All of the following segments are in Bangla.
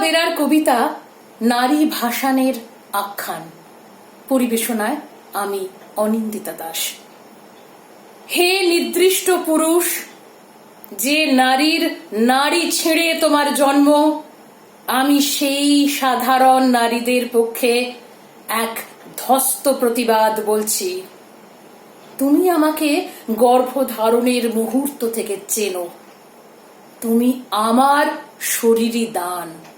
বেরার কবিতা নারী ভাসানের আখ্যান। পরিবেশনায় আমি অনিন্দিতা দাস। হে নির্দিষ্ট পুরুষ, যে নারীর নারী ছেড়ে তোমার জন্ম, আমি সেই সাধারণ নারীদের পক্ষে এক ধস্ত প্রতিবাদ বলছি। তুমি আমাকে গর্ভধারণের মুহূর্ত থেকে চেনো। তুমি আমার শরীরই দান।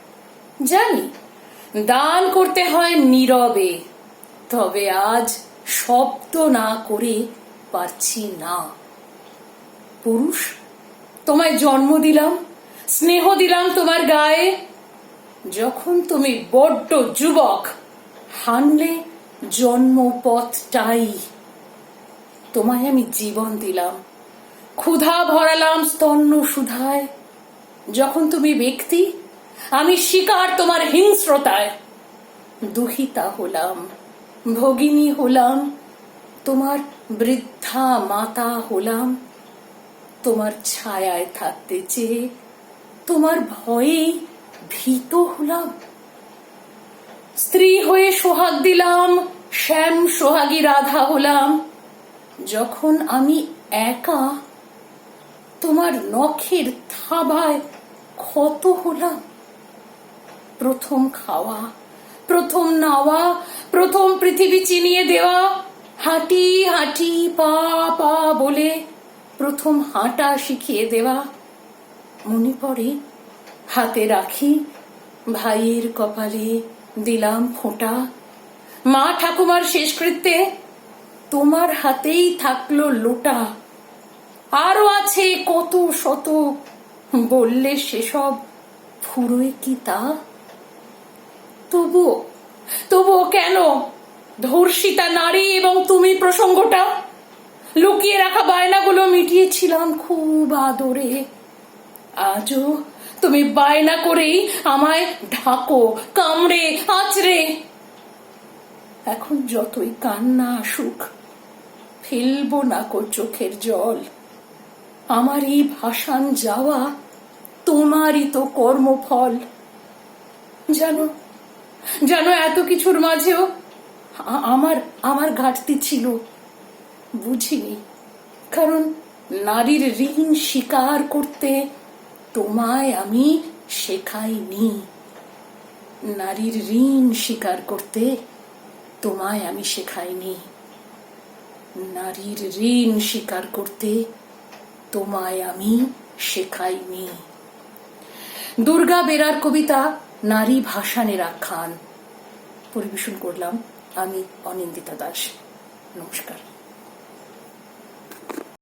জানি, দান করতে হয় নীরবে, তবে আজ শব্দ না করে পারছি না। পুরুষ, তোমায় জন্ম দিলাম, স্নেহ দিলাম তোমার গায়ে। যখন তুমি বড্ড যুবক, হানলে জন্মপথটাই। তোমায় আমি জীবন দিলাম, ক্ষুধা ভরালাম স্তন্য সুধায় যখন তুমি ব্যক্তি আমি শিকার তোমার হিংস্রতায়। দুহিতা হলাম, ভগিনী হলাম, তোমার বৃদ্ধা মাতা হলাম। তোমার ছায়ায় থাকতে চেয়ে তোমার ভয়ে ভীত হলাম। স্ত্রী হয়ে সোহাগ দিলাম, শ্যাম, সোহাগী, রাধা হলাম। যখন আমি একা, তোমার নখের থাবায় ক্ষত হলাম। প্রথম খাওয়া, প্রথম নাওয়া, প্রথম পৃথিবী চিনিয়ে দেওয়া। হাঁটি হাঁটি, পা পা বলে প্রথম হাঁটা শিখিয়ে দেওয়া। মনে পড়ে? হাতে রাখি, ভাইয়ের কপালে দিলাম ফোঁটা। মা ঠাকুমার শেষকৃত্যে তোমার হাতেই থাকল লোটা। আরও আছে কত শত, বললে সেসব ফুরোয় কি তা? তবুও তবুও কেন? ধর্ষিতা নারী এবং তুমি প্রসঙ্গটা? লুকিয়ে রাখা বায়নাগুলো মিটিয়েছিলাম খুব আদরে। আজও তুমি বায়না করেই আমায় ঢাকো, কামড়ে, আঁচড়ে। এখন যতই কান্না আসুক, ফেলব না কো চোখের জল। আমার এই ভাসান যাওয়া তোমারই তো কর্মফল। জানো জানো এত কিছুর মাঝেও আমার আমার ঘাটতি ছিল। বুঝিনি। কারণ নারীর ঋণ স্বীকার করতে তোমায় আমি শেখাইনি। নারীর ঋণ স্বীকার করতে তোমায় আমি শেখাইনি। নারীর ঋণ স্বীকার করতে তোমায় আমি শেখাইনি। দুর্গা বেরার কবিতা নারী ভাষা আখ্যান পরিবেশন করলাম আমি অনিন্দিতা দাস। নমস্কার।